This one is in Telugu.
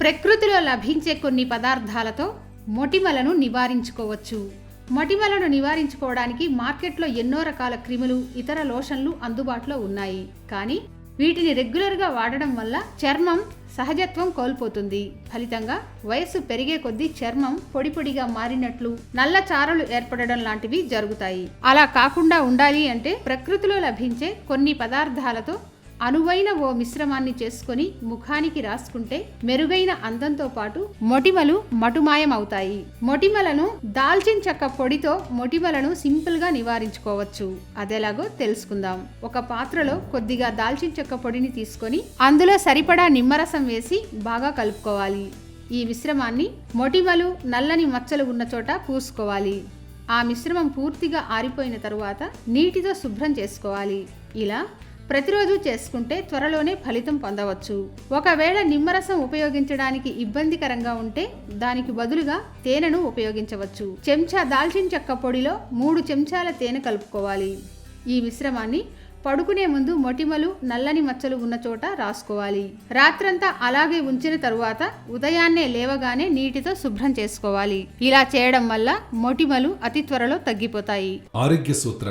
ప్రకృతిలో లభించే కొన్ని పదార్థాలతో మొటిమలను నివారించుకోవచ్చు. మొటిమలను నివారించుకోవడానికి మార్కెట్లో ఎన్నో రకాల క్రిములు ఇతర లోషన్లు అందుబాటులో ఉన్నాయి. కానీ వీటిని రెగ్యులర్గా వాడడం వల్ల చర్మం సహజత్వం కోల్పోతుంది. ఫలితంగా వయస్సు పెరిగే కొద్దీ చర్మం పొడి పొడిగా మారినట్లు నల్ల చారలు ఏర్పడడం లాంటివి జరుగుతాయి. అలా కాకుండా ఉండాలి అంటే ప్రకృతిలో లభించే కొన్ని పదార్థాలతో అనువైన ఓ మిశ్రమాన్ని చేసుకొని ముఖానికి రాసుకుంటే మెరుగైన అందంతో పాటు మొటిమలు మటుమాయం అవుతాయి మొటిమలను దాల్చిన చెక్క పొడితో మొటిమలను సింపుల్గా నివారించుకోవచ్చు. అదేలాగో తెలుసుకుందాం. ఒక పాత్రలో కొద్దిగా దాల్చిన చెక్క పొడిని తీసుకొని అందులో సరిపడా నిమ్మరసం వేసి బాగా కలుపుకోవాలి. ఈ మిశ్రమాన్ని మొటిమలు నల్లని మచ్చలు ఉన్న చోట పూసుకోవాలి. ఆ మిశ్రమం పూర్తిగా ఆరిపోయిన తరువాత నీటితో శుభ్రం చేసుకోవాలి. ఇలా ప్రతిరోజు చేసుకుంటే త్వరలోనే ఫలితం పొందవచ్చు. ఒకవేళ నిమ్మరసం ఉపయోగించడానికి ఇబ్బందికరంగా ఉంటే దానికి బదులుగా తేనెను ఉపయోగించవచ్చు. చెంచా దాల్చిన చెక్క పొడిలో మూడు చెంచాల తేనె కలుపుకోవాలి. ఈ మిశ్రమాన్ని పడుకునే ముందు మొటిమలు నల్లని మచ్చలు ఉన్న చోట రాసుకోవాలి. రాత్రంతా అలాగే ఉంచిన తరువాత ఉదయాన్నే లేవగానే నీటితో శుభ్రం చేసుకోవాలి. ఇలా చేయడం వల్ల మొటిమలు అతి త్వరలో తగ్గిపోతాయి. ఆరోగ్య సూత్ర